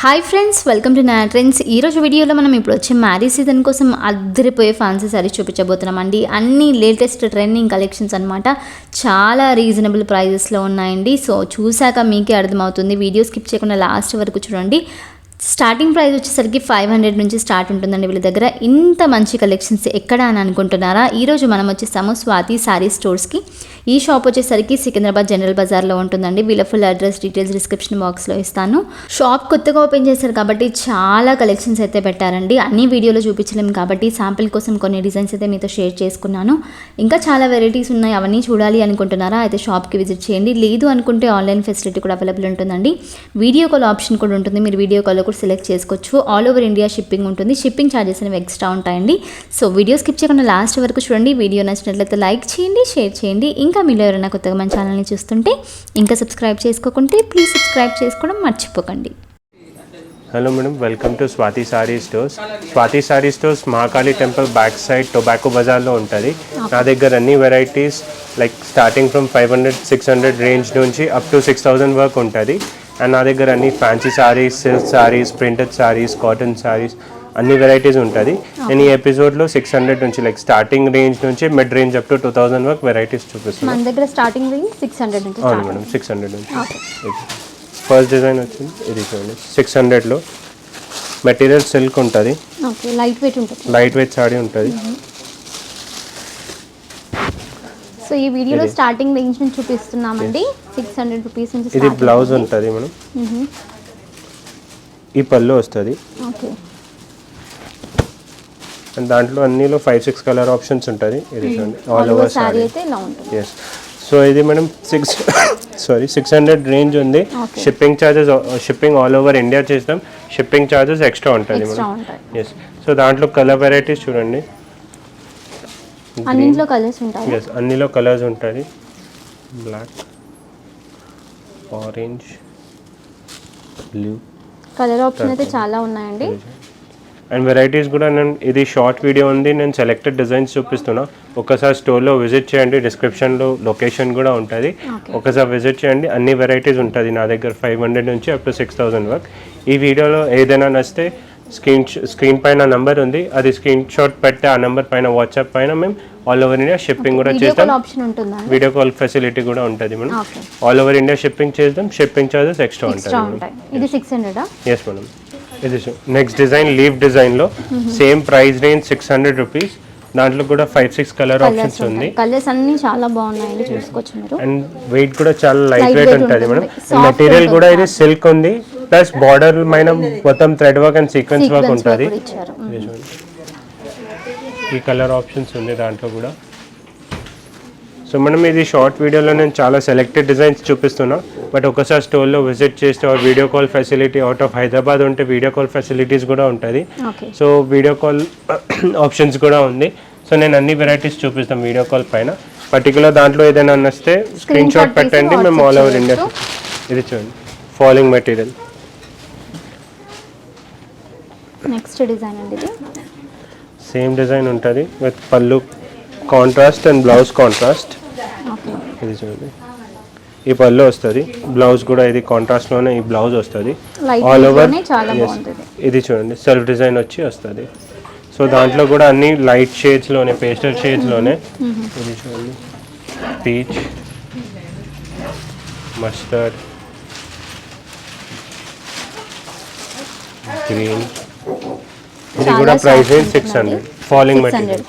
Hi friends welcome to నా trends ఈరోజు వీడియోలో మనం ఇప్పుడు వచ్చే మ్యారీ సీజన్ కోసం అద్దరిపోయే ఫ్యాన్సీ సారీస్ చూపించబోతున్నాం అండి అన్ని లేటెస్ట్ ట్రెండింగ్ కలెక్షన్స్ అనమాట చాలా రీజనబుల్ ప్రైజెస్లో ఉన్నాయండి. సో చూశాక మీకే అర్థమవుతుంది. వీడియో స్కిప్ చేయకుండా లాస్ట్ వరకు చూడండి. స్టార్టింగ్ ప్రైస్ వచ్చేసరికి ఫైవ్ హండ్రెడ్ నుంచి స్టార్ట్ ఉంటుందండి వీళ్ళ దగ్గర. ఇంత మంచి కలెక్షన్స్ ఎక్కడ అని అనుకుంటున్నారా? ఈరోజు మనం వచ్చేసాము స్వాతి శారీ స్టోర్స్కి ఈ షాప్ వచ్చేసరికి సికింద్రాబాద్ జనరల్ బజార్లో ఉంటుందండి. వీళ్ళ ఫుల్ అడ్రస్ డీటెయిల్స్ డిస్క్రిప్షన్ బాక్స్లో ఇస్తాను. షాప్ కొత్తగా ఓపెన్ చేశారు కాబట్టి చాలా కలెక్షన్స్ అయితే పెట్టారండి. అన్ని వీడియోలో చూపించలేము కాబట్టి శాంపిల్ కోసం కొన్ని డిజైన్స్ అయితే మీతో షేర్ చేసుకున్నాను. ఇంకా చాలా వెరైటీస్ ఉన్నాయి. అవన్నీ చూడాలి అనుకుంటున్నారా? అయితే షాప్కి విజిట్ చేయండి. లేదు అనుకుంటే ఆన్లైన్ ఫెసిలిటీ కూడా అవైలబుల్ ఉంటుందండి. వీడియో కాల్ ఆప్షన్ కూడా ఉంటుంది. మీరు వీడియో కాల్లో కూడా సెలెక్ట్ చేసుకోవచ్చు. ఆల్ ఓవర్ ఇండియా షిప్పింగ్ ఉంటుంది. షిప్పింగ్ ఛార్జెస్ అనేవి ఎక్స్ట్రా ఉంటాయండి. సో వీడియో స్కిప్ చేయకుండా లాస్ట్ వరకు చూడండి. వీడియో నచ్చినట్లయితే లైక్ చేయండి షేర్ చేయండి. ఇంకా మీలో ఎవరైనా కొత్తగా మన ఛానల్ని చూస్తుంటే ఇంకా సబ్స్క్రైబ్ చేసుకోకుంటే ప్లీజ్ సబ్స్క్రైబ్ చేసుకోవడం మర్చిపోకండి. Hello madam welcome to Swathi sari stores. Swathi sari stores Mahakali temple back side tobacco బజార్లో ఉంటుంది. నా దగ్గర అన్ని varieties like starting from five hundred six hundred range నుంచి అప్ టు సిక్స్ థౌజండ్ వరకు ఉంటుంది. అండ్ నా దగ్గర అన్ని fancy saris silk saris printed saris cotton saris అన్ని వెరైటీస్ ఉంటుంది. నేను ఈ ఎపిసోడ్లో సిక్స్ హండ్రెడ్ నుంచి లైక్ స్టార్టింగ్ రేంజ్ నుంచి mid range up to two thousand వరకు వెరైటీస్ చూపిస్తున్నాను మన దగ్గర స్టార్టింగ్ రేంజ్ సిక్స్ హండ్రెడ్ నుంచి అవును మేడం సిక్స్ హండ్రెడ్ నుంచి. ఫస్ట్ డిజైన్ వచ్చింది ఇది చూడండి. సిక్స్ హండ్రెడ్లో మెటీరియల్ సిల్క్ ఉంటుంది. లైట్ వెయిట్ ఉంటుంది. లైట్ వెయిట్ సాడీ ఉంటుంది సో ఈ వీడియోలో స్టార్టింగ్ రేంజ్ నుంచి చూపిస్తున్నామండి. సిక్స్ హండ్రెడ్ రూపీస్ నుంచి ఇది బ్లౌజ్ ఉంటుంది మనం ఈ పళ్ళు వస్తుంది. ఓకే. అండ్ దాంట్లో అన్నిలో ఫైవ్ సిక్స్ కలర్ ఆప్షన్స్ ఉంటుంది ఇది చూడండి. All over sari yes so ఇది madam six sari six hundred range ఉంది. Shipping charges shipping all over India చేస్తాం. షిప్పింగ్ ఛార్జెస్ ఎక్స్ట్రా ఉంటుంది మేడం. ఉంటాయి. ఎస్ సో దాంట్లో కలర్ వెరైటీస్ చూడండి. అన్నింటిలో కలర్స్ ఉంటాయి? ఎస్ అన్నిలో కలర్స్ ఉంటుంది black orange blue colour option అయితే చాలా ఉన్నాయండి. అండ్ వెరైటీస్ కూడా నేను ఇది షార్ట్ వీడియో ఉంది నేను సెలెక్టెడ్ డిజైన్స్ చూపిస్తున్నా. ఒకసారి స్టోర్లో విజిట్ చేయండి డిస్క్రిప్షన్లో లొకేషన్ కూడా ఉంటుంది. ఒకసారి విజిట్ చేయండి అన్ని వెరైటీస్ ఉంటుంది నా దగ్గర ఫైవ్ హండ్రెడ్ నుంచి అప్ టు సిక్స్ థౌసండ్ వరకు ఈ వీడియోలో ఏదైనా నచ్చితే స్క్రీన్ స్క్రీన్ పైన నంబర్ ఉంది. అది స్క్రీన్ షాట్ పెడితే ఆ నెంబర్ పైన వాట్సాప్ పైన మేము ఆల్ ఓవర్ ఇండియా షిప్పింగ్ కూడా చేస్తాం. వీడియో కాల్ ఫెసిలిటీ కూడా ఉంటుంది madam. All over India shipping చేద్దాం. షిప్పింగ్ ఛార్జెస్ ఎక్స్ట్రా ఉంటాయి ఎస్ మేడం ఇది నెక్స్ట్ డిజైన్ లీవ్ డిజైన్లో same price range six hundred rupees దాంట్లో కూడా ఫైవ్ సిక్స్ కలర్ ఆప్షన్స్ ఉంది. కలర్స్ అన్ని చాలా బాగున్నాయండి చూసుకోవచ్చు మీరు. అండ్ వెయిట్ కూడా చాలా లైట్ వెయిట్ ఉంటుంది మేడం. మెటీరియల్ కూడా ఇది సిల్క్ ఉంది. ప్లస్ బార్డర్ పైన మొత్తం thread work and sequence work ఉంటుంది. ఈ కలర్ ఆప్షన్స్ ఉంది దాంట్లో కూడా. సో మనం ఇది షార్ట్ వీడియోలో నేను చాలా సెలెక్టెడ్ డిజైన్స్ చూపిస్తున్నా. బట్ ఒకసారి స్టోర్లో విజిట్ చేస్తే video call facility out of Hyderabad ఉంటే వీడియో కాల్ ఫెసిలిటీస్ కూడా ఉంటుంది. సో వీడియో కాల్ ఆప్షన్స్ కూడా ఉంది. సో నేను అన్ని వెరైటీస్ చూపిస్తాను వీడియో కాల్ పైన. పర్టికులర్ దాంట్లో ఏదైనా నచ్చితే స్క్రీన్ షాట్ పెట్టండి. మేము ఆల్ ఓవర్ ఇండియా ఇది చూడండి. ఫాలోయింగ్ మెటీరియల్ నెక్స్ట్ డిజైన్ అండి ఇది. సేమ్ డిజైన్ ఉంటుంది. విత్ పళ్ళు కాంట్రాస్ట్ అండ్ బ్లౌజ్ కాంట్రాస్ట్ ఇది చూడండి. ఈ పళ్ళు వస్తుంది. బ్లౌజ్ కూడా ఇది కాంట్రాస్ట్లోనే ఈ బ్లౌజ్ వస్తుంది. ఆల్ ఓవర్లోనే ఇది చూడండి. సెల్ఫ్ డిజైన్ వచ్చి వస్తుంది. సో దాంట్లో కూడా అన్ని లైట్ షేడ్స్లోనే పేస్టల్ షేడ్స్లోనే ఇది చూడండి. పీచ్ మస్టర్డ్ గ్రీన్ ఇది కూడా price six. Hundred falling 600. Material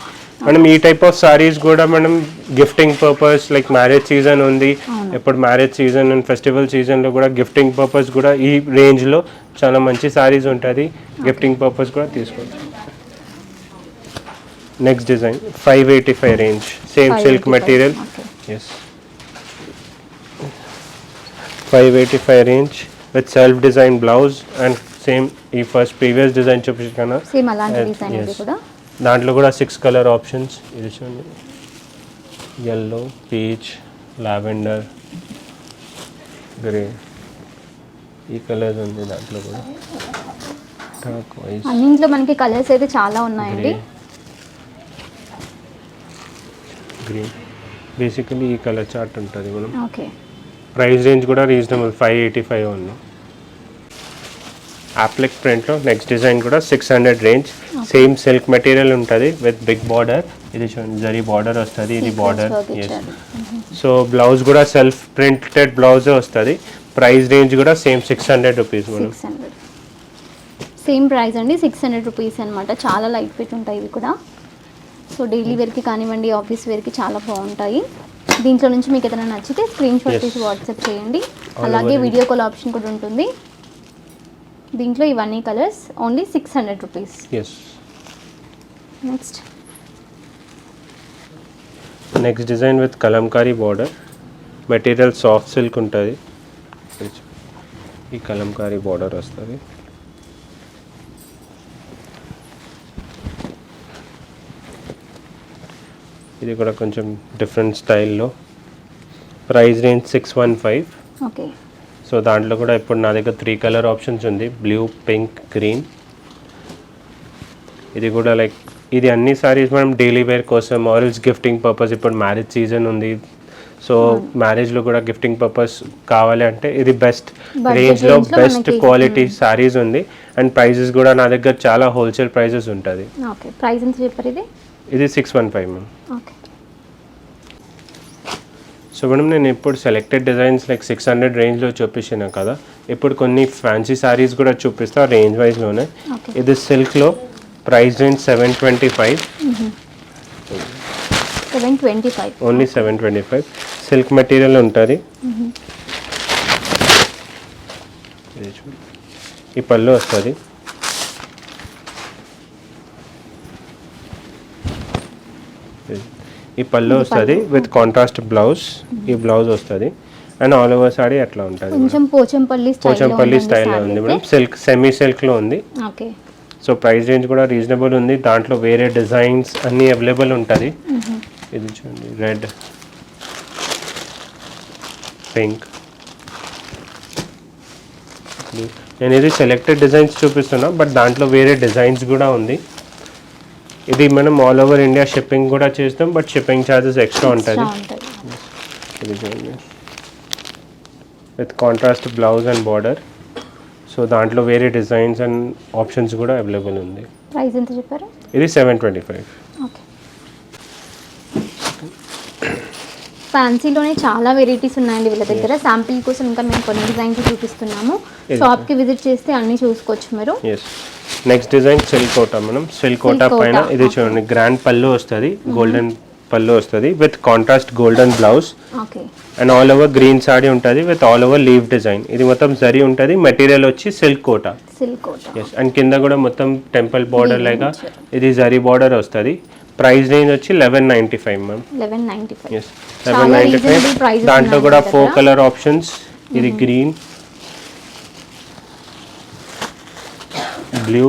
మనం ఈ టైప్ ఆఫ్ సారీస్ కూడా మనం gifting purpose like marriage season ఉంది. ఇప్పుడు మ్యారేజ్ సీజన్ అండ్ ఫెస్టివల్ సీజన్లో కూడా గిఫ్టింగ్ పర్పస్ కూడా ఈ రేంజ్లో చాలా మంచి సారీస్ ఉంటుంది. గిఫ్టింగ్ పర్పస్ కూడా తీసుకోవచ్చు. Next design five eighty five range same silk 585, material. Yes five eighty five range with self design blouse and same ఈ ఫస్ట్ ప్రీవియస్ డిజైన్ చూపించాను సేమ్ అలాంటి డిజైన్ ఇది yes. కూడా దాంట్లో కూడా సిక్స్ కలర్ ఆప్షన్స్ ఇది చూడండి. ఎల్లో పీచ్ లావెండర్ గ్రే ఈ కలర్స్ ఉంది దాంట్లో కూడా. అన్నింట్లో మనకి కలర్స్ అయితే చాలా ఉన్నాయండి. గ్రీన్ బేసికలీ ఈ కలర్ చార్ట్ ఉంటుంది మనం. ఓకే ప్రైస్ రేంజ్ కూడా రీజనబుల్ ఫైవ్ ఎయిటీ ఫైవ్ ఉంది. అప్లిక్ ప్రింట్లో నెక్స్ట్ డిజైన్ కూడా six hundred range same silk material ఉంటుంది విత్ బిగ్ బార్డర్ ఇది చూడండి జరీ బార్డర్ వస్తుంది ఇది బార్డర్. సో బ్లౌజ్ కూడా సెల్ఫ్ ప్రింటెడ్ బ్లౌజే వస్తుంది. ప్రైస్ రేంజ్ కూడా సేమ్ సిక్స్ హండ్రెడ్ రూపీస్ మనం సేమ్ ప్రైస్ అండి సిక్స్ హండ్రెడ్ రూపీస్ అనమాట చాలా లైట్ వెయిట్ ఉంటాయి ఇవి కూడా. సో డైలీ వేర్కి కానివ్వండి ఆఫీస్ వేర్కి చాలా బాగుంటాయి. దీంట్లో నుంచి మీకు ఏదైనా నచ్చితే స్క్రీన్ షాట్. తీసి వాట్సాప్ చేయండి. అలాగే వీడియో కాల్ ఆప్షన్ కూడా ఉంటుంది. దీంట్లో ఇవన్నీ colours only six hundred rupees. Next next design with kalamkari border material soft silk ఉంటుంది. ఈ కలంకారీ బార్డర్ వస్తుంది. ఇది కూడా కొంచెం డిఫరెంట్ స్టైల్లో price range six one five okay so దాంట్లో కూడా ఇప్పుడు నా దగ్గర త్రీ కలర్ ఆప్షన్స్ ఉంది. బ్లూ పింక్ గ్రీన్ ఇది కూడా లైక్ ఇది అన్ని సారీస్ మనం డైలీ వేర్ కోసం ఆరల్స్ గిఫ్టింగ్ పర్పస్ ఇప్పుడు మ్యారేజ్ సీజన్ ఉంది. సో మ్యారేజ్లో కూడా గిఫ్టింగ్ పర్పస్ కావాలి అంటే ఇది బెస్ట్ రేంజ్లో బెస్ట్ క్వాలిటీ సారీస్ ఉంది. అండ్ ప్రైజెస్ కూడా నా దగ్గర చాలా హోల్సేల్ ప్రైజెస్ ఉంటుంది. ఓకే ప్రైస్ ఎంత చెప్పారు ఇది? Six one five ma'am okay so madam నేను ఇప్పుడు selected designs like six hundred రేంజ్లో చూపించిన కదా. ఇప్పుడు కొన్ని ఫ్యాన్సీ సారీస్ కూడా చూపిస్తా రేంజ్ వైజ్లోనే ఇది సిల్క్లో price range seven twenty five seven twenty five only seven twenty five silk material ఉంటుంది. ఈ పళ్ళు వస్తుంది ఇది. ఈ పళ్ళు వస్తుంది విత్ కాంట్రాస్ట్ బ్లౌజ్ ఈ బ్లౌజ్ వస్తుంది. అండ్ ఆల్ ఓవర్ సారీ అట్లా ఉంటుంది కొంచెం పోచంపల్లి పోచంపల్లి స్టైల్లో ఉంది మేడం. సిల్క్ సెమీ సిల్క్లో ఉంది. ఓకే. సో ప్రైస్ రేంజ్ కూడా రీజనబుల్ ఉంది. దాంట్లో వేరే డిజైన్స్ అన్నీ అవైలబుల్ ఉంటుంది. ఇది చూడండి రెడ్ పింక్ నేను ఇది సెలెక్టెడ్ డిజైన్స్ చూపిస్తున్నా బట్ దాంట్లో వేరే డిజైన్స్ కూడా ఉంది. ఇది మనం ఆల్ ఓవర్ ఇండియా షిప్పింగ్ కూడా చేస్తాం బట్ షిప్పింగ్ ఛార్జెస్ ఎక్స్ట్రా ఉంటుంది. ఉంటుంది. ఇది చూడండి. With contrast blouse and border so దాంట్లో వేరే డిజైన్స్ అండ్ ఆప్షన్స్ కూడా అవైలబుల్ ఉంది. ప్రైస్ ఎంత చెప్పారు? ఇది సెవెన్ ట్వంటీ ఫైవ్ ఫ్యాన్సీలోనే చాలా వెరైటీస్ ఉన్నాయండి వీళ్ళ దగ్గర. శాంపిల్ కోసం ఇంకా మేము కొన్ని డిజైన్స్ చూపిస్తున్నాము. షాప్కి విజిట్ చేస్తే అన్నీ చూసుకోవచ్చు మీరు. నెక్స్ట్ డిజైన్ సిల్క్ కోటా మనం సిల్క్ కోటా Silk పైన ఇది చూడండి. గ్రాండ్ పళ్ళు వస్తుంది గోల్డెన్ పళ్ళు వస్తుంది with contrast golden blouse and all over green sari ఉంటుంది with all over leaf design ఇది మొత్తం జరీ ఉంటుంది మెటీరియల్ వచ్చి సిల్క్ కోటా ఎస్ అండ్ కింద కూడా మొత్తం టెంపుల్ బార్డర్ లాగా ఇచ్చారు. ఇది జరీ బార్డర్ వస్తుంది. ప్రైస్ రేంజ్ వచ్చి eleven ninety five ma'am eleven ninety five దాంట్లో కూడా ఫోర్. కలర్ ఆప్షన్స్ ఇది గ్రీన్ బ్లూ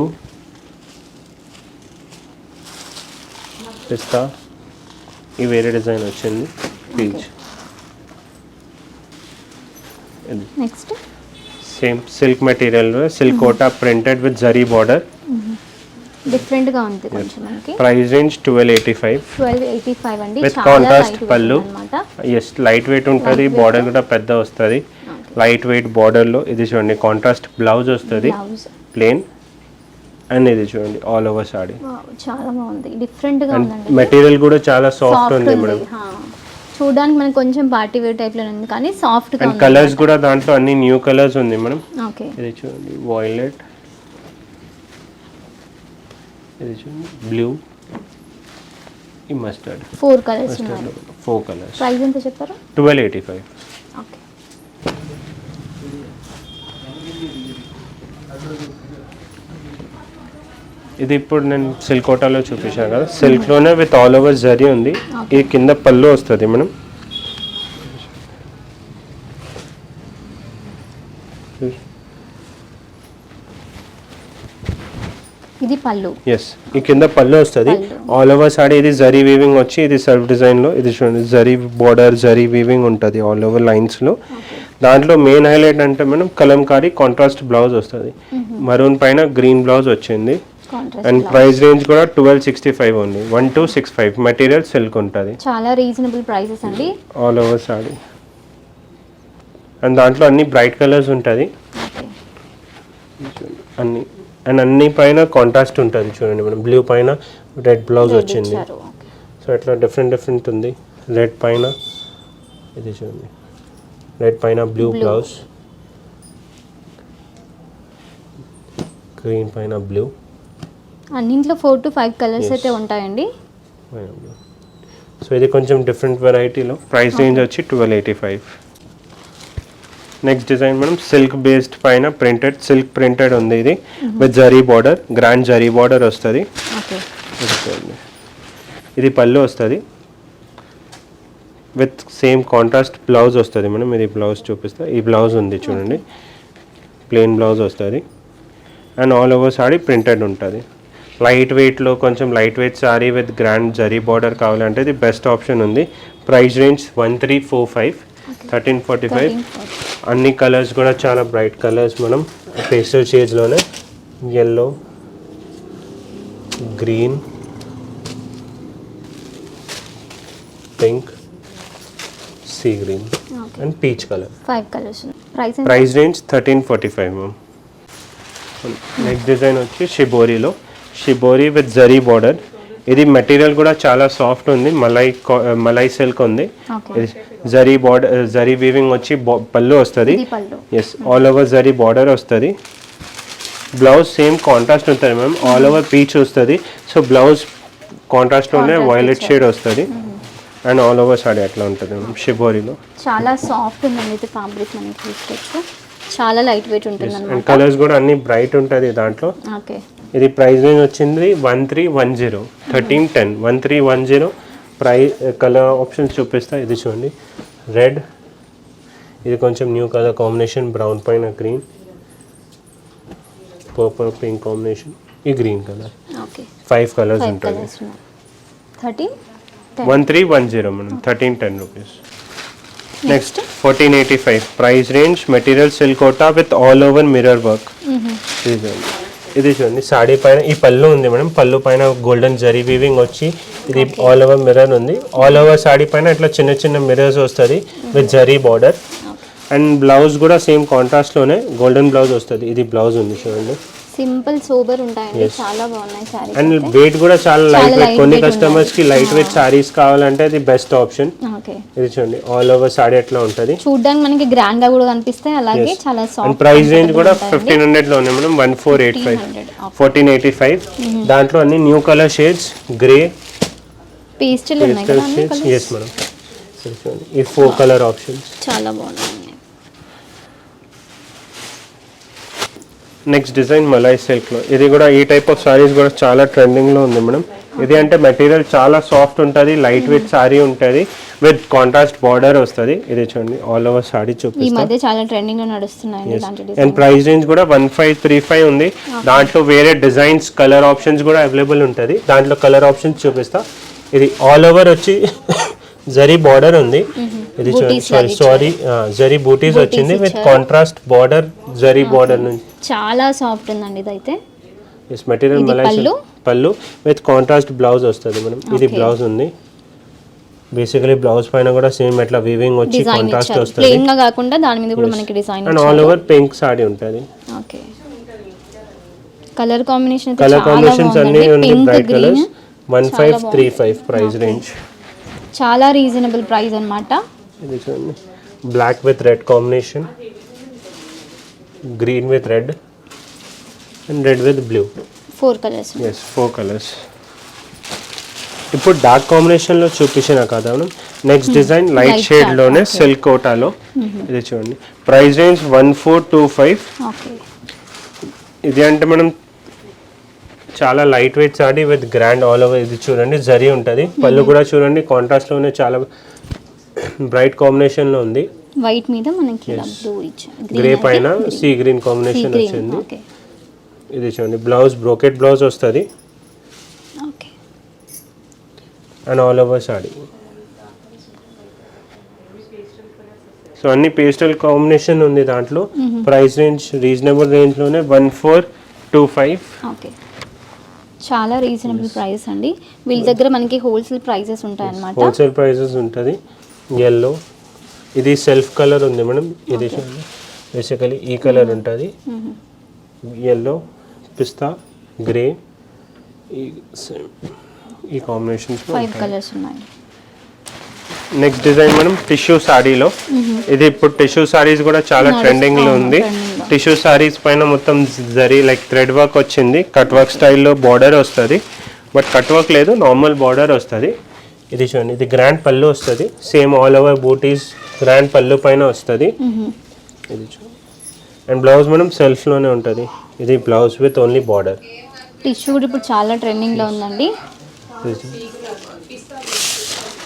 పిస్తా ఈ వేరే డిజైన్ వచ్చింది. Peach next same silk material silk Kota printed with zari border డిఫరెంట్గా ఉంది కొంచెం మనకి. Price range twelve eighty five twelve eighty five అండి contrast లైట్ పళ్ళు. ఎస్ లైట్ వెయిట్ ఉంటుంది. బార్డర్ కూడా పెద్ద వస్తుంది. లైట్ వెయిట్ బార్డర్లో ఇది చూడండి కాంట్రాస్ట్ బ్లౌజ్ వస్తుంది. ప్లేన్ అండ్ ఇది చూడండి ఆల్ ఓవర్ సాడీ చాలా బాగుంది. డిఫరెంట్గా అండ్ ఉందండి. మెటీరియల్ కూడా చాలా సాఫ్ట్ ఉంది మేడం హా. చూడడానికి మనకి కొంచెం పార్టీ వేర్ టైప్లో ఉంది కానీ సాఫ్ట్గా కలర్స్ కూడా దాంట్లో అన్ని న్యూ కలర్స్ ఉంది మేడం ఓకే ఇది చూడండి వాయిలెట్ ఇది చూడండి బ్లూ ఈ mustard four colours four colours price ఎంత చెప్పారు ట్వెల్వ్ ఎయిటీ ఫైవ్ ఓకే ఇది ఇప్పుడు నేను సిల్క్ కోటాలో చూపించాను కదా. సిల్క్లోనే విత్ ఆల్ ఓవర్ జరీ ఉంది. ఈ కింద పళ్ళు వస్తుంది మేడం ఇది పళ్ళు. ఎస్ ఈ కింద పళ్ళు వస్తుంది. ఆల్ ఓవర్ సాడీ ఇది జరీ వీవింగ్ వచ్చి ఇది సెల్ఫ్ డిజైన్లో ఇది చూడండి జరీ బార్డర్ జరీ వీవింగ్ ఉంటుంది ఆల్ ఓవర్ లైన్స్లో దాంట్లో మెయిన్ హైలైట్ అంటే మనం కలంకారీ కాంట్రాస్ట్ బ్లౌజ్ వస్తుంది. మరూన్ పైన గ్రీన్ బ్లౌజ్ వచ్చింది. అండ్ ప్రైస్ రేంజ్ కూడా ట్వెల్వ్ సిక్స్టీ ఫైవ్ ఉంది one two six five material silk ఉంటుంది. చాలా రీజనబుల్ ప్రైసెస్ అండి. ఆల్ ఓవర్ సాడీ అండ్ దాంట్లో అన్ని బ్రైట్ కలర్స్ ఉంటుంది. అన్ని. అండ్ అన్ని పైన కాంట్రాస్ట్ ఉంటుంది చూడండి మనం. బ్లూ పైన రెడ్ బ్లౌజ్ వచ్చింది. సో ఇట్లా డిఫరెంట్ డిఫరెంట్ ఉంది. రెడ్ పైన ఇది చూడండి. రెడ్ పైన బ్లూ బ్లౌజ్ గ్రీన్ పైన బ్లూ అన్నింట్లో ఫోర్ టు ఫైవ్ కలర్స్ అయితే ఉంటాయండి. సో ఇది కొంచెం డిఫరెంట్ వెరైటీలో ప్రైస్ రేంజ్ వచ్చి twelve eighty five next design మనం సిల్క్ బేస్డ్ పైన ప్రింటెడ్ సిల్క్ ప్రింటెడ్ ఉంది ఇది. With zari border grand zari border వస్తుంది. ఓకే ఇది పళ్ళు వస్తుంది. విత్ సేమ్ కాంట్రాస్ట్ బ్లౌజ్ వస్తుంది మనం. ఇది బ్లౌజ్ చూపిస్తా. ఈ బ్లౌజ్ ఉంది చూడండి. ప్లెయిన్ బ్లౌజ్ వస్తుంది. And all over sari printed ఉంటుంది. లైట్ వెయిట్లో కొంచెం light weight sari with grand zari border కావాలంటే ఇది బెస్ట్ ఆప్షన్ ఉంది. Price range one three four five thirteen forty five. అన్ని కలర్స్ కూడా చాలా బ్రైట్ కలర్స్ మనం pastel షేడ్స్లోనే. Yellow green pink sea green and peach colour five colours price range thirteen forty five ma'am next design వచ్చి షిబోరీలో shibori with zari border ఇది material కూడా చాలా soft ఉంది. మలై మలై సిల్క్ ఉంది. జరీ బార్డర్ జరీ వీవింగ్ వచ్చి పళ్ళు వస్తుంది. Yes all over zari border వస్తుంది. బ్లౌజ్ సేమ్ కాంట్రాస్ట్ ఉంటుంది మ్యామ్ ఆల్ ఓవర్ పీచ్ వస్తుంది. సో బ్లౌజ్ కాంట్రాస్ట్లోనే వైలెట్. షేడ్ వస్తుంది. అండ్ ఆల్ ఓవర్ సాడీ అట్లా ఉంటుంది మ్యామ్ షిబోరీలో చాలా సాఫ్ట్ ఉందండి ఇది ఫ్యాబ్రిక్ మనకి చూసుకోవచ్చు చాలా లైట్ వెయిట్ ఉంటుంది అండ్ కలర్స్ కూడా అన్ని బ్రైట్ ఉంటుంది దాంట్లో. ఓకే ఇది ప్రైస్ రేంజ్ వచ్చింది one three one zero thirteen ten one three one zero. Price colour options చూపిస్తా ఇది చూడండి. రెడ్ ఇది కొంచెం న్యూ కలర్ కాంబినేషన్ బ్రౌన్ పైన గ్రీన్. పర్పుల్ పింక్ కాంబినేషన్ ఈ గ్రీన్ కలర్. ఫైవ్ కలర్స్ ఉంటుంది thirteen one three one zero madam thirteen ten rupees. Next fourteen eighty five price range material సిల్కోటా with all over mirror work. ఇది ఇది చూడండి సాడీ పైన ఈ పళ్ళు ఉంది మేడం. పళ్ళు పైన గోల్డెన్ జరీ వీవింగ్ వచ్చి ఇది ఆల్ ఓవర్ మిర్రర్ ఉంది. ఆల్ ఓవర్ సాడీ పైన ఇట్లా చిన్న చిన్న మిర్రర్స్ వస్తుంది with zari border and blouse కూడా సేమ్ కాంట్రాస్ట్లోనే గోల్డెన్ బ్లౌజ్ వస్తుంది. ఇది బ్లౌజ్ ఉంది చూడండి. సింపుల్ సూపర్ ఉంటాయండి. చాలా బాగున్నాయి సారీస్ అండ్ వెయిట్ కూడా చాలా లైట్ వెయిట్ కొన్ని కస్టమర్స్కి లైట్ వెయిట్ సారీస్ కావాలంటే ఇది బెస్ట్ ఆప్షన్ ఓకే ఇది చూడండి ఆల్ ఓవర్ సాడీ ఎట్లా ఉంటుంది? చూడడానికి మనకి గ్రాండ్గా కూడా కనిపిస్తాయి. అలాగే చాలా అండ్ సాఫ్ట్ ప్రైస్ రేంజ్ కూడా ఫిఫ్టీన్ హండ్రెడ్లో ఉన్నాయి madam one four eight five fourteen eighty five దాంట్లో అన్ని new colour shades grey pastel ఉన్నాయి కదా అన్ని colours? ఎస్ మేడం ఈ ఫోర్ కలర్ ఆప్షన్స్ చాలా బాగున్నాయి. నెక్స్ట్ డిజైన్ మలై సిల్క్లో. ఇది కూడా ఈ టైప్ ఆఫ్ సారీస్ కూడా చాలా ట్రెండింగ్లో ఉంది మేడం ఇది అంటే మెటీరియల్ చాలా సాఫ్ట్ ఉంటుంది లైట్ వెయిట్ సారీ ఉంటుంది విత్ కాంట్రాస్ట్ బార్డర్ వస్తుంది. ఇది చూడండి ఆల్ ఓవర్ సారీ చాలా ట్రెండింగ్ ఇలాంటి అండ్ ప్రైస్ రేంజ్ కూడా వన్ ఫైవ్ త్రీ ఫైవ్ ఉంది. దాంట్లో వేరే డిజైన్స్ కలర్ ఆప్షన్స్ కూడా అవైలబుల్ ఉంటుంది. దాంట్లో కలర్ ఆప్షన్స్ చూపిస్తా. ఇది ఆల్ ఓవర్ వచ్చి జరీ బార్డర్ ఉంది. ఇది Booties సారీ సారీ జరీ బూటీస్ వచ్చింది with. Contrast border zari border నుంచి. చాలా సాఫ్ట్ ఉందండి ఇదైతే. ఎస్ మెటీరియల్ పళ్ళు? పళ్ళు విత్ కాంట్రాస్ట్ బ్లౌజ్ వస్తుంది మనం ఇది. బ్లౌజ్ ఉంది. బేసికలీ బ్లౌజ్ పైన కూడా సేమ్ ఎట్లా వీవింగ్ వచ్చి కాంట్రాస్ట్ వస్తుంది. ప్లెయిన్గా కాకుండా దాని మీద కూడా మనకి design and all over pink sari ఉంటుంది. ఓకే కలర్ కాంబినేషన్ కలర్ చాలా కాంబినేషన్స్ అన్ని ఉంది pink bright colours one five three five price range చాలా రీజనబుల్ ప్రైస్ అన్నమాట. ఇది చూడండి. Black with red combination green with red and red with blue four colours yes four colours ఇప్పుడు dark కాంబినేషన్లో చూపించిన కదా మనం. నెక్స్ట్ డిజైన్ లైట్ Light షేడ్లోనే. సిల్క్ కోటాలో. ఇది చూడండి. Price range one four two five ఇది అంటే మనం చాలా light weight sari with grand all over ఇది చూడండి జరీ ఉంటుంది. పళ్ళు కూడా చూడండి కాంట్రాస్ట్లోనే చాలా బ్రైట్ కాంబినేషన్లో ఉంది. వైట్ మీద మనకి ఇలా బ్లూ గ్రే పైన సీ గ్రీన్ కాంబినేషన్ వచ్చింది. ఓకే ఇది చూడండి బ్లౌజ్ బ్రోకెట్ బ్లౌజ్ వస్తుంది. Okay and all over sari so అన్ని పేస్టల్ కాంబినేషన్ ఉంది దాంట్లో. Price range reasonable రేంజ్లోనే one four two five okay చాలా రీజనబుల్ ప్రైస్ అండి. వీళ్ళ దగ్గర మనకి హోల్సేల్ ప్రైసెస్ ఉంటాయి అన్నమాట హోల్సేల్ ప్రైసెస్ ఉంటుంది. ఎల్లో ఇది సెల్ఫ్ కలర్ ఉంది మేడం. ఇది బేసికలీ ఈ కలర్ ఉంటుంది. ఎల్లో పిస్తా గ్రే ఈ కాంబినేషన్స్ కలర్స్ ఉన్నాయి. నెక్స్ట్ డిజైన్ మనం టిష్యూ సారీలో ఇది ఇప్పుడు టిష్యూ సారీస్ కూడా చాలా ట్రెండింగ్లో అవును, ఉంది. టిష్యూ సారీస్ పైన మొత్తం జరీ లైక్ థ్రెడ్ వర్క్ వచ్చింది. కట్ వర్క్ స్టైల్లో బార్డర్ వస్తుంది. బట్ కట్ వర్క్ లేదు నార్మల్ బార్డర్ వస్తుంది. ఇది చూడండి ఇది గ్రాండ్ పళ్ళు వస్తుంది. Same all over booties grand పళ్ళు పైన వస్తుంది. ఇది అండ్ బ్లౌజ్ మనం సెల్ఫ్లోనే ఉంటుంది. ఇది blouse with only border. Tissue కూడా ఇప్పుడు చాలా ట్రెండింగ్లో ఉందండి.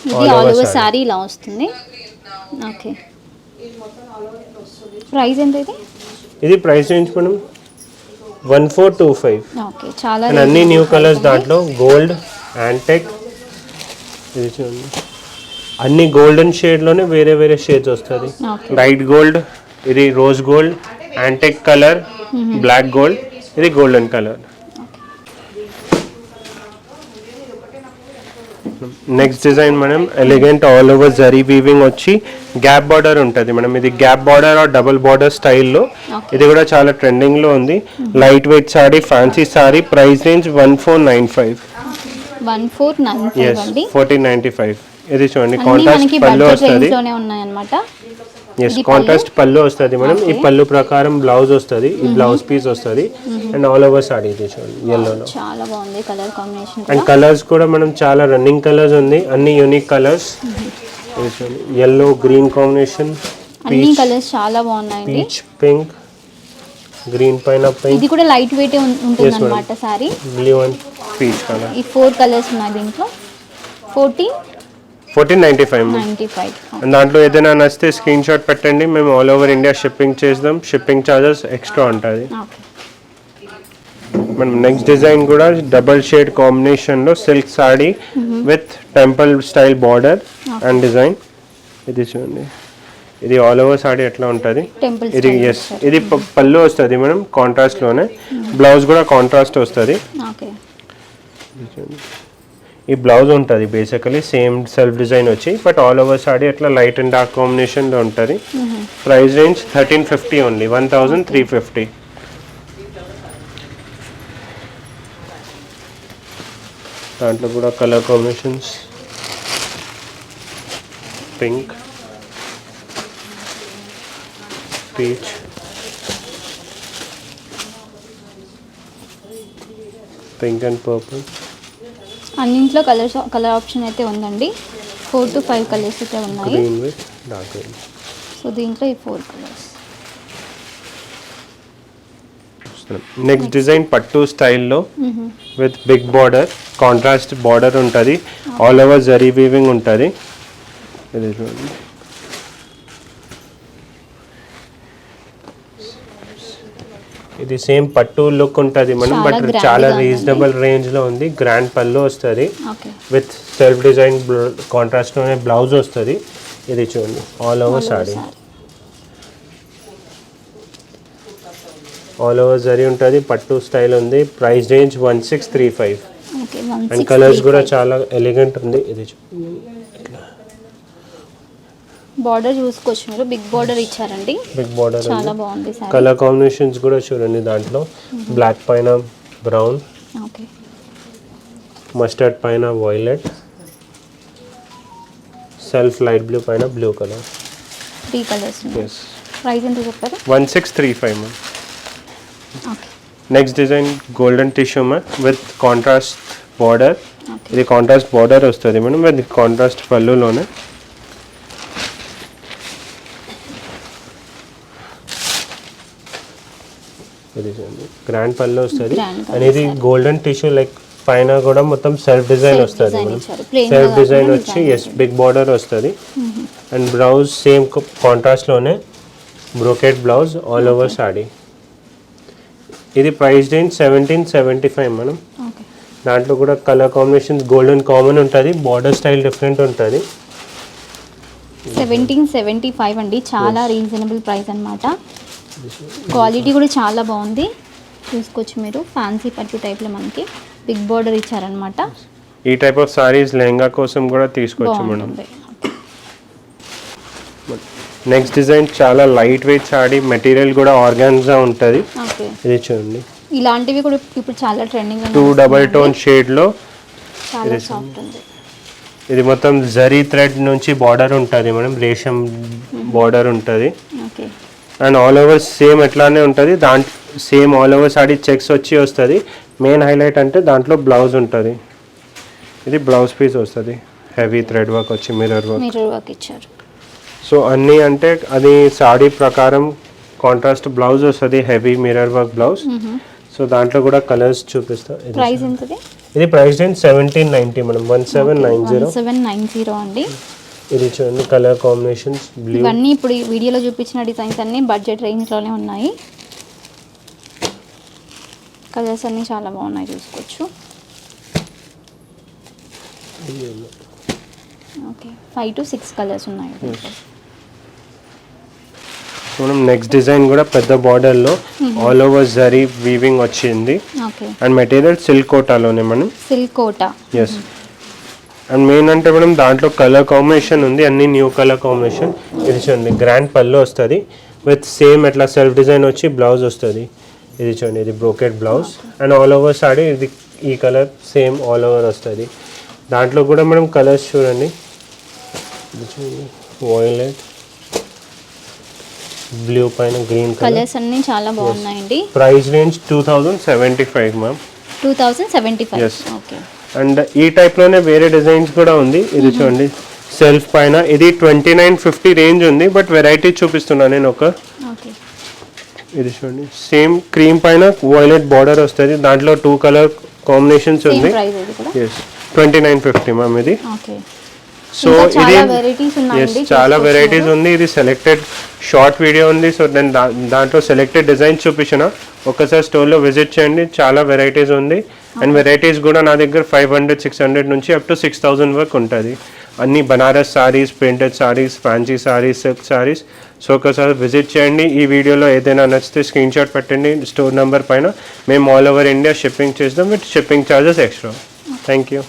ఇది ఆల్ ఓవర్. శారీ ఇలా వస్తుంది. ఓకే ప్రైస్ ఎంత ఇది? ఇది ప్రైస్ రేంజ్ మనం one four two five okay చాలా అన్ని న్యూ కలర్స్. దాంట్లో గోల్డ్ యాంటెక్ ఇది చూడండి. అన్ని గోల్డెన్ షేడ్లోనే వేరే వేరే షేడ్స్ వస్తుంది లైట్ గోల్డ్ ఇది rose gold antique colour black gold ఇది గోల్డెన్ కలర్ నెక్స్ట్ డిజైన్ మనం elegant all over zari weaving వచ్చి గ్యాప్ బార్డర్ ఉంటుంది మనం ఇది gap border or double border స్టైల్లో. ఇది కూడా చాలా ట్రెండింగ్లో ఉంది. Light weight sari fancy sari price range one four nine five one four nine fourteen ninety five ఇది చూడండి కాంట్రాస్ట్ పళ్ళు వస్తుంది. ఎస్ కాంట్రాస్ట్ పళ్ళు వస్తుంది మేడం. ఈ. పళ్ళు ప్రకారం బ్లౌజ్ వస్తుంది ఈ బ్లౌజ్ పీస్ వస్తుంది. అండ్ ఆల్ ఓవర్ సారీ ఇది చూడండి ఎల్లోలో చాలా బాగుంది కలర్ కాంబినేషన్ అండ్ కలర్స్ కూడా మనం చాలా రన్నింగ్ కలర్స్ ఉంది అన్ని యూనిక్ కలర్స్ ఇది చూడండి ఎల్లో గ్రీన్ కాంబినేషన్ అన్ని కలర్స్ చాలా బాగున్నాయండి. పీచ్ పింక్ గ్రీన్ పైన పింక్ ఇది కూడా లైట్ వెయిట్ ఉంటుంది అనమాట sari blue and peach colour ఈ ఫోర్ కలర్స్ ఉన్నాయి దీంట్లో. Fourteen fourteen ninety five ninety five. దాంట్లో ఏదైనా నచ్చితే స్క్రీన్ షాట్ పెట్టండి. మేము ఆల్ ఓవర్ ఇండియా షిప్పింగ్ చేద్దాం షిప్పింగ్ ఛార్జెస్ ఎక్స్ట్రా ఉంటుంది మనం నెక్స్ట్ డిజైన్ కూడా డబల్ షేడ్ కాంబినేషన్లో silk sari with temple style border and design ఇది చూడండి. ఇది ఆల్ ఓవర్ సాడీ ఎట్లా ఉంటుంది? ఇది ఎస్ ఇది పళ్ళు వస్తుంది మనం కాంట్రాస్ట్లోనే బ్లౌజ్ కూడా కాంట్రాస్ట్ వస్తుంది. ఈ బ్లౌజ్ ఉంటుంది బేసికలీ సేమ్ సెల్ఫ్ డిజైన్ వచ్చి బట్ ఆల్ ఓవర్ సాడీ అట్లా లైట్ అండ్ డార్క్ కాంబినేషన్లో ఉంటుంది. Price range thirteen fifty only one thousand three fifty దాంట్లో కూడా colour combinations pink peach pink and purple అన్నింట్లో colours colour option అయితే ఉందండి. ఫోర్ టు ఫైవ్ కలర్స్ అయితే ఉన్నాయి. సో దీంట్లో ఈ ఫోర్ కలర్స్ నెక్స్ట్ డిజైన్ పట్టు స్టైల్లో with big border contrast border ఉంటుంది. ఆల్ ఓవర్ జరీ వీవింగ్ ఉంటుంది. ఇది చూడండి. ఇది సేమ్ పట్టు లుక్ ఉంటుంది మనం బట్ చాలా. రీజనబుల్ రేంజ్లో ఉంది. గ్రాండ్ పళ్ళు వస్తుంది. విత్ సెల్ఫ్ డిజైన్ కాంట్రాస్ట్లోనే బ్లౌజ్ వస్తుంది. ఇది చూడండి all over sari all over zari ఉంటుంది పట్టు స్టైల్ ఉంది. Price range one six three five and colours కూడా చాలా ఎలిగెంట్ ఉంది. ఇది చూ- బార్డర్ చూసుకోవచ్చు మీరు బిగ్ బార్డర్ ఇచ్చారండి. బిగ్ బార్డర్ చాలా బాగుంది సారీ. కలర్ కాంబినేషన్స్ కూడా చూడండి దాంట్లో. బ్లాక్ పైన బ్రౌన్. ఓకే. మస్టర్డ్ పైన వైలెట్. సెల్ఫ్ లైట్ బ్లూ పైన blue colour. Three colours price ఎంత చెప్పారు one six three five ma'am. Okay. Next design golden tissue ma'am. With contrast border ఇది కాంట్రాస్ట్ బార్డర్ వస్తుంది మేడం విత్ కాంట్రాస్ట్ పళ్ళులోనే. చూడండి grand పళ్ళు వస్తుంది. అనేది గోల్డెన్ టిష్యూ లైక్ పైన కూడా మొత్తం సెల్ఫ్ డిజైన్ వస్తుంది సెల్ఫ్ డిజైన్ వచ్చి ఎస్ బిగ్ బార్డర్ వస్తుంది. And blouse same కాంట్రాస్ట్లోనే brocade blouse all over sari ఇది price range seventeen seventy five okay దాంట్లో కూడా కలర్ కాంబినేషన్స్ గోల్డెన్ కామన్ ఉంటుంది బార్డర్ స్టైల్ డిఫరెంట్ ఉంటుంది. సెవెంటీన్ సెవెంటీ ఫైవ్ అండి. చాలా రీజనబుల్ ప్రైస్ అన్నమాట. క్వాలిటీ కూడా చాలా బాగుంది. చూసుకోవచ్చు మీరు. ఫ్యాన్సీ పట్టు టైప్లో మనకి బిగ్ బార్డర్ ఇచ్చారనమాట ఈ టైప్ ఆఫ్ సారీస్ లెహంగా కోసం కూడా తీసుకోవచ్చు మేడం. నెక్స్ట్ డిజైన్ చాలా లైట్ వెయిట్ సాడీ మెటీరియల్ కూడా ఆర్గాన్జా ఉంటుంది. ఇది చూడండి. ఇలాంటివి కూడా ఇప్పుడు చాలా trending two double tone soft ఉంది. ఇది మొత్తం జరీ థ్రెడ్ నుంచి బార్డర్ ఉంటుంది మేడం. రేషం బార్డర్ ఉంటుంది. అండ్ ఆల్ ఓవర్ సేమ్ ఎట్లానే ఉంటుంది. దాంట్ same all over sari checks వచ్చి వస్తుంది. మెయిన్ హైలైట్ అంటే దాంట్లో బ్లౌజ్ ఉంటుంది. ఇది బ్లౌజ్ పీస్ వస్తుంది. హెవీ థ్రెడ్ వర్క్ వచ్చి మిర్రర్ వర్క్. ఇచ్చారు. సో అన్నీ అంటే అది సాడీ ప్రకారం కాంట్రాస్ట్ బ్లౌజ్ వస్తుంది. Heavy mirror work blouse. So దాంట్లో కూడా కలర్స్ చూపిస్తా. ఇది- ప్రైస్ ఇది price seventeen ninety madam one seven nine zero seven nine zero అండి. ఇది చూడండి కలర్ కాంబినేషన్స్ బ్లూ ఇవన్నీ ఇప్పుడు ఈ వీడియోలో చూపించిన డిజైన్స్ అన్నీ బడ్జెట్ రేంజ్లోనే ఉన్నాయి. కలర్స్ అన్నీ చాలా బాగున్నాయి చూసుకోవచ్చు. Okay five to six colours ఉన్నాయి. మనం నెక్స్ట్ డిజైన్ కూడా పెద్ద బార్డర్లో ఆల్ ఓవర్ జరీ వీవింగ్ వచ్చింది. ఓకే అండ్ మెటీరియల్ సిల్క్ కోటాలోనే మనం. Silk Kota yes and main అంటే మనం దాంట్లో కలర్ కాంబినేషన్ ఉంది అన్ని న్యూ కలర్ కాంబినేషన్ ఇది చూడండి గ్రాండ్ పళ్ళు వస్తుంది. విత్ సేమ్ ఎట్లా సెల్ఫ్ డిజైన్ వచ్చి బ్లౌజ్ వస్తుంది. ఇది చూడండి ఇది brocade blouse and all over sari ఇది ఈ కలర్ సేమ్ ఆల్ ఓవర్ వస్తుంది. దాంట్లో కూడా మనం కలర్స్ చూడండి. ఇది చూడండి వాయిలెట్ బ్లూ పైన గ్రీన్ కలర్ కలర్స్ అన్నీ చాలా బాగున్నాయండి. Price range two thousand seventy five ma'am two thousand seventy five. Okay and ఈ టైప్లోనే వేరే డిజైన్స్ కూడా ఉంది. ఇది చూడండి. సెల్ఫ్ పైన ఇది ట్వంటీ నైన్ ఫిఫ్టీ రేంజ్ ఉంది బట్ వెరైటీ చూపిస్తున్నా నేను ఒక. ఇది చూడండి. సేమ్ క్రీమ్ పైన వైలెట్ బార్డర్ వస్తుంది. దాంట్లో టూ కలర్ కాంబినేషన్స్ ఉంది. Yes twenty nine fifty ma'am ఇది. సో ఇది yes, చాలా వెరైటీస్. ఉంది. ఇది సెలెక్టెడ్ షార్ట్ వీడియో ఉంది. సో నేను దాంట్లో సెలెక్టెడ్ డిజైన్ చూపించిన. ఒకసారి స్టోర్లో విజిట్ చేయండి. చాలా వెరైటీస్ ఉంది. అండ్ వెరైటీస్ కూడా నా దగ్గర ఫైవ్ హండ్రెడ్ సిక్స్ హండ్రెడ్ నుంచి అప్ టు సిక్స్ థౌసండ్ వరకు ఉంటుంది. అన్ని Banaras saris printed saris fancy saris silk saris so ఒకసారి విజిట్ చేయండి. ఈ వీడియోలో ఏదైనా నచ్చితే స్క్రీన్ షాట్ పెట్టండి. స్టోర్ నెంబర్ పైన మేము ఆల్ ఓవర్ ఇండియా షిప్పింగ్ చేద్దాం with shipping charges extra thank you